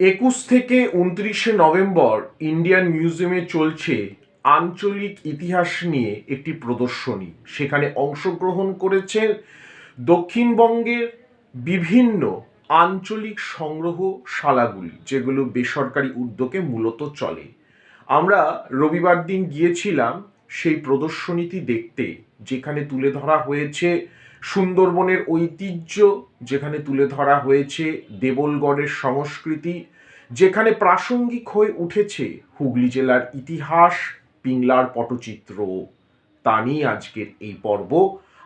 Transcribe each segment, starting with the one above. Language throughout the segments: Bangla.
একুশ থেকে উনত্রিশে নভেম্বর ইন্ডিয়ান মিউজিয়ামে চলছে আঞ্চলিক ইতিহাস নিয়ে একটি প্রদর্শনী। সেখানে অংশগ্রহণ করেছেন দক্ষিণবঙ্গের বিভিন্ন আঞ্চলিক সংগ্রহশালাগুলি, যেগুলো বেসরকারি উদ্যোগে মূলত চলে। আমরা রবিবার দিন গিয়েছিলাম সেই প্রদর্শনীটি দেখতে, যেখানে তুলে ধরা হয়েছে সুন্দরবনের ঐতিহ্য যেখানে তুলে ধরা হয়েছে দেবলগড়ের সংস্কৃতি, যেখানে প্রাসঙ্গিক হয়ে উঠেছে হুগলি জেলার ইতিহাস, পিংলার পটচিত্র। তা নিয়ে আজকের এই পর্ব।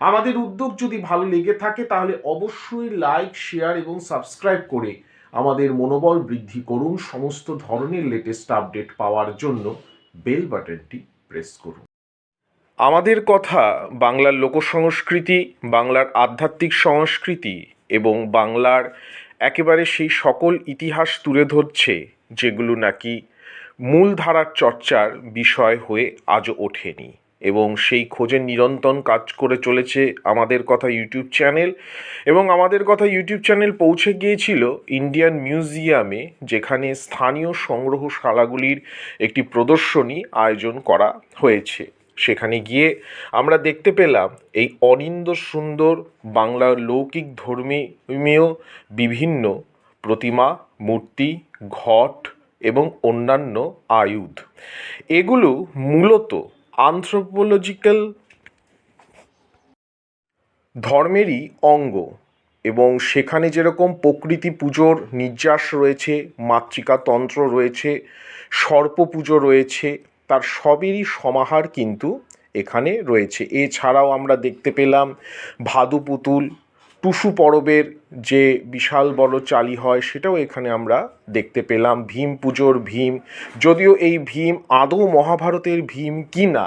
আমাদের উদ্যোগ যদি ভালো লেগে থাকে তাহলে অবশ্যই লাইক, শেয়ার এবং সাবস্ক্রাইব করে আমাদের মনোবল বৃদ্ধি করুন। সমস্ত ধরনের লেটেস্ট আপডেট পাওয়ার জন্য বেল বাটনটি প্রেস করুন। আমাদের কথা বাংলার লোকসংস্কৃতি, বাংলার আধ্যাত্মিক সংস্কৃতি এবং বাংলার একেবারে সেই সকল ইতিহাস তুলে ধরছে, যেগুলো নাকি মূলধারার চর্চার বিষয় হয়ে আজও ওঠেনি এবং সেই খোঁজে নিরন্তর কাজ করে চলেছে আমাদের কথা ইউটিউব চ্যানেল এবং আমাদের কথা ইউটিউব চ্যানেল পৌঁছে গিয়েছিল ইন্ডিয়ান মিউজিয়ামে, যেখানে স্থানীয় সংগ্রহশালাগুলির একটি প্রদর্শনী আয়োজন করা হয়েছে। সেখানে গিয়ে আমরা দেখতে পেলাম এই অনিন্দ সুন্দর বাংলার লৌকিক ধর্মীয় বিভিন্ন প্রতিমা, মূর্তি, ঘট এবং অন্যান্য আয়ুধ। এগুলো মূলত আনথ্রোপোলজিক্যাল ধর্মেরই অঙ্গ এবং সেখানে যেরকম প্রকৃতি পুজোর নির্যাস রয়েছে মাতৃকা তন্ত্র রয়েছে, সর্প পুজো রয়েছে তার সবেরই সমাহার কিন্তু এখানে রয়েছে। এছাড়াও আমরা দেখতে পেলাম ভাদু পুতুল, টুসু পরবের যে বিশাল বড় চালি হয়, সেটাও এখানে আমরা দেখতে পেলাম। ভীম পুজোর ভীম। যদিও এই ভীম আদৌ মহাভারতের ভীম কি না,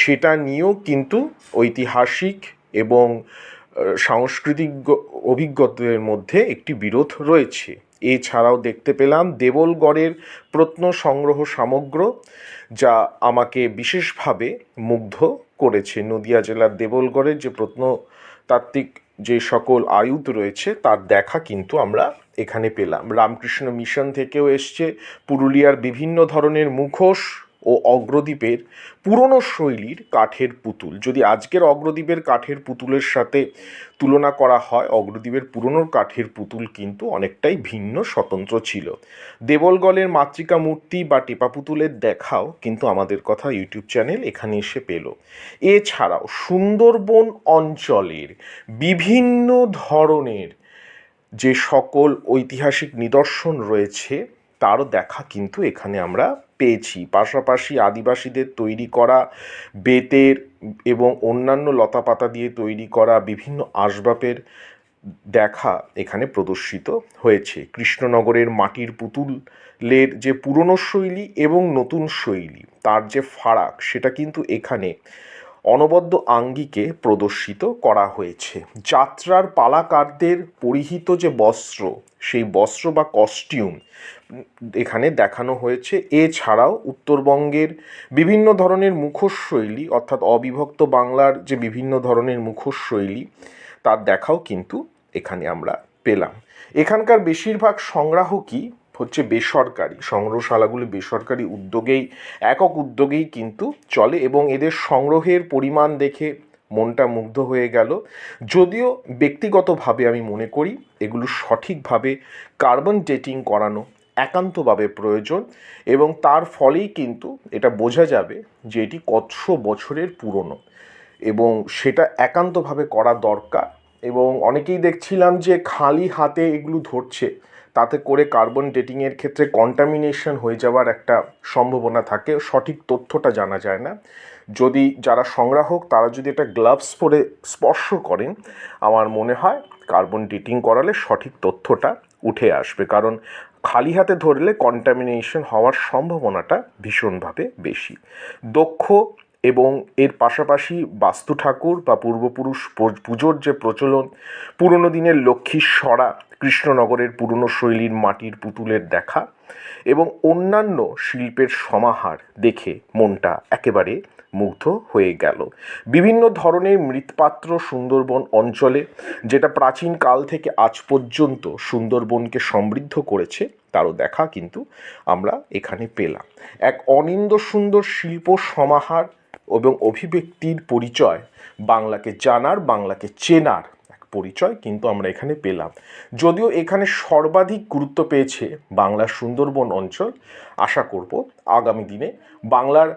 সেটা নিয়েও কিন্তু ঐতিহাসিক এবং সাংস্কৃতিক অভিজ্ঞতার মধ্যে একটি বিরোধ রয়েছে। এছাড়াও দেখতে পেলাম দেবলগড়ের প্রত্ন সংগ্রহ সামগ্র, যা আমাকে বিশেষভাবে মুগ্ধ করেছে। নদিয়া জেলার দেবলগড়ের যে প্রত্নতাত্ত্বিক যে সকল আয়ুধ রয়েছে, তার দেখা কিন্তু আমরা এখানে পেলাম। রামকৃষ্ণ মিশন থেকেও এসছে, পুরুলিয়ার বিভিন্ন ধরনের মুখোশ ও অগ্রদ্বীপের পুরনো শৈলীর কাঠের পুতুল। যদি আজকের অগ্রদ্বীপের কাঠের পুতুলের সাথে তুলনা করা হয়, অগ্রদ্বীপের পুরনো কাঠের পুতুল কিন্তু অনেকটাই ভিন্ন, স্বতন্ত্র ছিল। দেবলগলের মাতৃকা মূর্তি বা টেপা পুতুলের দেখাও কিন্তু আমাদের কথা ইউটিউব চ্যানেল এখানে এসে পেল। এছাড়াও সুন্দরবন অঞ্চলের বিভিন্ন ধরনের যে সকল ঐতিহাসিক নিদর্শন রয়েছে তারও দেখা কিন্তু এখানে আমরা পেয়েছি। পাশাপাশি আদিবাসীদের তৈরি করা বেতের এবং অন্যান্য লতাপাতা দিয়ে তৈরি করা বিভিন্ন আসবাবের দেখা এখানে প্রদর্শিত হয়েছে। কৃষ্ণনগরের মাটির পুতুলের যে পুরনো শৈলী এবং নতুন শৈলী, তার যে ফারাক, সেটা কিন্তু এখানে অনবদ্য আঙ্গিকে প্রদর্শিত করা হয়েছে। যাত্রার পালাকারদের পরিহিত যে বস্ত্র, সেই বস্ত্র বা কস্টিউম এখানে দেখানো হয়েছে। এছাড়াও উত্তরবঙ্গের বিভিন্ন ধরনের মুখোশ শৈলী অর্থাৎ অবিভক্ত বাংলার যে বিভিন্ন ধরনের মুখোশ শৈলী তার দেখাও কিন্তু এখানে আমরা পেলাম। এখানকার বেশিরভাগ সংগ্রাহকই হচ্ছে বেসরকারি। সংগ্রহশালাগুলি বেসরকারি উদ্যোগেই, একক উদ্যোগেই কিন্তু চলে এবং এদের সংগ্রহের পরিমাণ দেখে মনটা মুগ্ধ হয়ে গেল। যদিও ব্যক্তিগতভাবে আমি মনে করি এগুলো সঠিকভাবে কার্বন ডেটিং করানো একান্তভাবে প্রয়োজন এবং তার ফলেই কিন্তু এটা বোঝা যাবে যে এটি কতশো বছরের পুরনো এবং সেটা একান্তভাবে করা দরকার এবং অনেকেই দেখছিলাম যে খালি হাতে এগুলো ধরছে। তাতে করে কার্বন ডেটিংয়ের ক্ষেত্রে কন্টামিনেশন হয়ে যাওয়ার একটা সম্ভাবনা থাকে। সঠিক তথ্যটা জানা যায় না। যদি যারা সংগ্রাহক, তারা যদি এটা গ্লাভস পরে স্পর্শ করেন, আমার মনে হয় কার্বন ডেটিং করালে সঠিক তথ্যটা উঠে আসবে। কারণ খালি হাতে ধরলে কন্টামিনেশন হওয়ার সম্ভাবনাটা ভীষণভাবে বেশি। দক্ষ এবং এর পাশাপাশি বাস্তু ঠাকুর বা পূর্বপুরুষ পুজোর যে প্রচলন, পুরনো দিনের লক্ষ্মীশ্বরা কৃষ্ণনগরের পুরনো শৈলীর মাটির পুতুলের দেখা এবং অন্যান্য শিল্পের সমাহার দেখে মনটা একেবারে মুগ্ধ হয়ে গেল। বিভিন্ন ধরনের মৃৎপাত্র সুন্দরবন অঞ্চলে, যেটা প্রাচীন কাল থেকে আজ পর্যন্ত সুন্দরবনকে সমৃদ্ধ করেছে, তারও দেখা কিন্তু আমরা এখানে পেলাম। এক অনিন্দ সুন্দর শিল্প সমাহার এবং অভিব্যক্তির পরিচয়, বাংলাকে জানার, বাংলাকে চেনার এক পরিচয় কিন্তু আমরা এখানে পেলাম। যদিও এখানে সর্বাধিক গুরুত্ব পেয়েছে বাংলার সুন্দরবন অঞ্চল, আশা করব আগামী দিনে বাংলার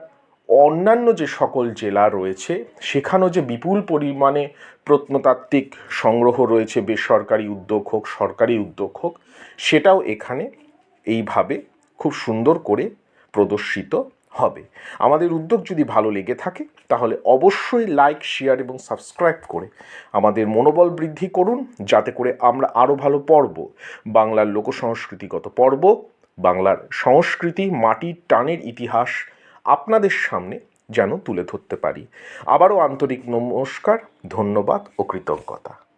অন্যান্য যে সকল জেলা রয়েছে, সেখানেও যে বিপুল পরিমাণে প্রত্নতাত্ত্বিক সংগ্রহ রয়েছে, বেসরকারি উদ্যোগ হোক, সরকারি উদ্যোগ হোক, সেটাও এখানে এইভাবে খুব সুন্দর করে প্রদর্শিত হবে। আমাদের উদ্যোগ যদি ভালো লেগে থাকে, তাহলে অবশ্যই লাইক শেয়ার এবং সাবস্ক্রাইব করে আমাদের মনোবল বৃদ্ধি করুন, যাতে করে আমরা আরও ভালো পর্ব, বাংলার লোকসংস্কৃতিগত পর্ব, বাংলার সংস্কৃতি মাটির টানের ইতিহাস আপনাদের সামনে যেন তুলে ধরতে পারি। আবারও আন্তরিক নমস্কার, ধন্যবাদ ও কৃতজ্ঞতা।